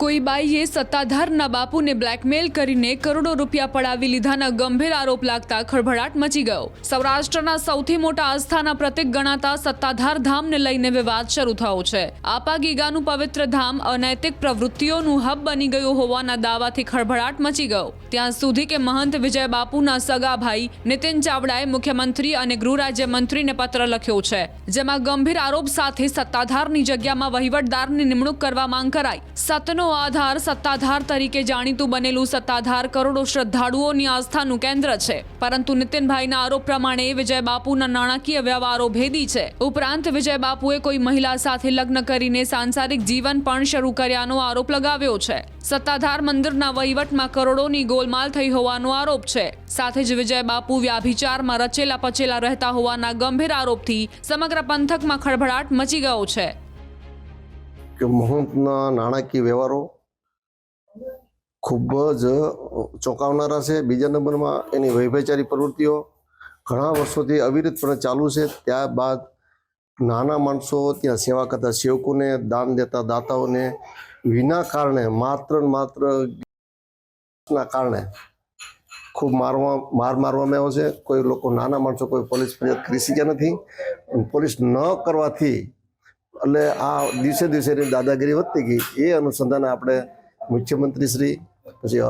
કોઈ બાઈએ સત્તાધારના બાપુને બ્લેકમેલ કરીને કરોડો રૂપિયા પડાવી લીધાના ગંભીર આરોપ લાગતા ખળભળાટ મચી ગયો. સૌરાષ્ટ્રના સૌથી મોટા આસ્થાના પ્રતીક ગણાતા સત્તાધાર ધામને લઈને વિવાદ શરૂ થયો છે. આપા ગીગાનું પવિત્ર ધામ અનૈતિક પ્રવૃત્તિઓનું હબ બની ગયું હોવાના દાવાથી ખળભળાટ મચી ગયો. ત્યાં સુધી કે મહંત વિજય બાપુના સગા ભાઈ નીતિન ચાવડાએ મુખ્યમંત્રી અને ગૃહ રાજ્યમંત્રીને પત્ર લખ્યો છે. જેમાં ગંભીર આરોપ સાથે સત્તાધારની જગ્યામાં વહીવટદારની નિમણૂક કરવા માંગ કરાઈ. સતનો આધાર, સત્તાધાર તરીકે જાણીતું બનેલું સત્તાધાર કરોડો શ્રદ્ધાળુઓની આસ્થાનું કેન્દ્ર છે. પરંતુ નીતિનભાઈના આરોપ પ્રમાણે વિજય બાપુના નાણાકીય વ્યવહારો ભેદી છે. ઉપરાંત વિજય બાપુએ કોઈ મહિલા સાથે લગ્ન કરીને સાંસારિક જીવન પણ શરૂ કર્યાનો આરોપ લગાવ્યો છે. સત્તાધાર મંદિરના વહીવટમાં કરોડોની ગોલમાલ થઈ હોવાનો આરોપ છે. સાથે જ વિજય બાપુ વ્યાભિચારમાં રચેલા પચેલા રહેતા હોવાના ગંભીર આરોપથી સમગ્ર પંથકમાં ખળભળાટ મચી ગયો છે. કે મહંતના નાણાકીય વ્યવહારો ખૂબ જ ચોંકાવનારા છે. બીજા નંબરમાં એની વૈભાચારી પ્રવૃત્તિઓ ઘણા વર્ષોથી અવિરતપણે ચાલુ છે. ત્યારબાદ નાના માણસો ત્યાં સેવા કરતા સેવકોને દાન દેતા દાતાઓને વિના કારણે, માત્ર ને માત્ર ના કારણે ખૂબ મારવા, માર મારવામાં આવ્યો છે. કોઈ લોકો નાના માણસો કોઈ પોલીસ ફરિયાદ કરી શક્યા નથી. પોલીસ ન કરવાથી એટલે આ દિવસે દિવસેની દાદાગીરી વધતી ગઈ. એ અનુસંધાને આપણે મુખ્યમંત્રી શ્રી પછી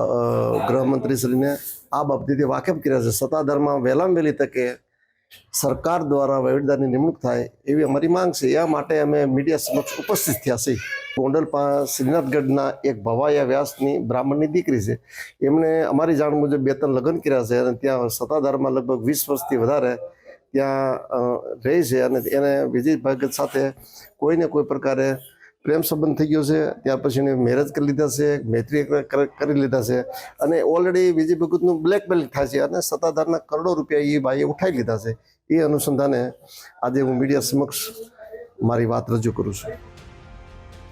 ગૃહમંત્રીશ્રીને આ બાબતેથી વાકેફ કર્યા છે. સત્તાધારમાં વહેલામાં વહેલી તકે સરકાર દ્વારા વહીવટદારની નિમણૂક થાય એવી અમારી માંગ છે. એ માટે અમે મીડિયા સમક્ષ ઉપસ્થિત થયા છીએ. ગોંડલ શ્રીનાથગઢના એક ભવાયા વ્યાસની બ્રાહ્મણની દીકરી છે. એમણે અમારી જાણ મુજબ બે ત્રણ લગ્ન કર્યા છે અને ત્યાં સત્તાધારમાં લગભગ વીસ વર્ષથી વધારે ત્યાં રહે છે અને એને વિજય ભગત સાથે કોઈને કોઈ પ્રકારે પ્રેમ સંબંધ થઈ ગયો છે ત્યાર પછી એને મેરેજ કરી લીધા છે મૈત્રી કર- લીધા છે અને ઓલરેડી વિજય ભગતનું બ્લેકમેલ થાય છે અને સત્તાધારના કરોડો રૂપિયા એ ભાઈએ ઉઠાવી લીધા છે એ અનુસંધાને આજે હું મીડિયા સમક્ષ મારી વાત રજૂ કરું છું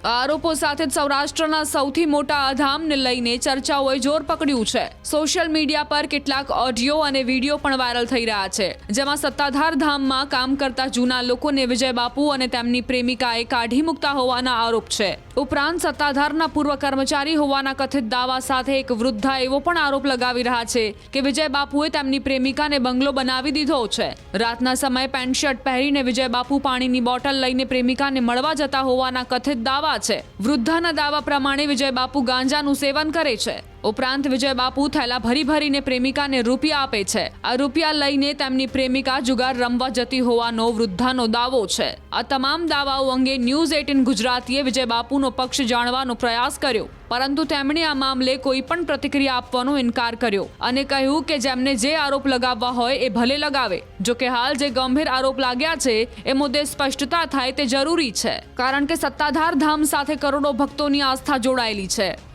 આરોપો સાથે સૌરાષ્ટ્રના સૌથી મોટા અધામને લઈને ચર્ચાઓએ જોર પકડ્યું છે. સોશિયલ મીડિયા પર કેટલાક ઓડિયો અને વીડિયો પણ વાયરલ થઈ રહ્યા છે. જેમાં સત્તાધાર ધામમાં કામ કરતા જૂના લોકોને વિજય બાપુ અને તેમની પ્રેમિકાએ કાઢી મૂકતા હોવાના આરોપ છે. ઉપરાંત સત્તાધારના પૂર્વ કર્મચારી હોવાના કથિત દાવા સાથે એક વૃદ્ધા એવો પણ આરોપ લગાવી રહ્યા છે કે વિજય બાપુએ તેમની પ્રેમિકાને બંગલો બનાવી દીધો છે. રાતના સમયે પેન્ટ શર્ટ પહેરીને વિજય બાપુ પાણીની બોટલ લઈને પ્રેમિકાને મળવા જતા હોવાના કથિત દાવા છે. વૃદ્ધાના દાવા પ્રમાણે વિજય બાપુ ગાંજાનું સેવન કરે છે. ઉપરાંત વિજય બાપુ થેલા ભરી ભરીને પ્રેમિકાને રૂપિયા આપે છે. આ રૂપિયા લઈને તેમની પ્રેમિકા જુગાર રમવા જતી હોવાનો વૃદ્ધાનો દાવો છે. આ તમામ દાવાઓ અંગે ન્યૂઝ એટીન ગુજરાતીએ વિજય બાપુનો પક્ષ જાણવાનો પ્રયાસ કર્યો. પરંતુ તેમણે આ મામલે કોઈ પણ પ્રતિક્રિયા આપવાનો ઇનકાર કર્યો અને કહ્યું કે જેમને જે આરોપ લગાવવા હોય એ ભલે લગાવે. જો કે હાલ જે ગંભીર આરોપ લાગ્યા છે, એ મુદ્દે સ્પષ્ટતા થાય તે જરૂરી છે. કારણ કે સત્તાધાર ધામ સાથે કરોડો ભક્તોની આસ્થા જોડાયેલી છે.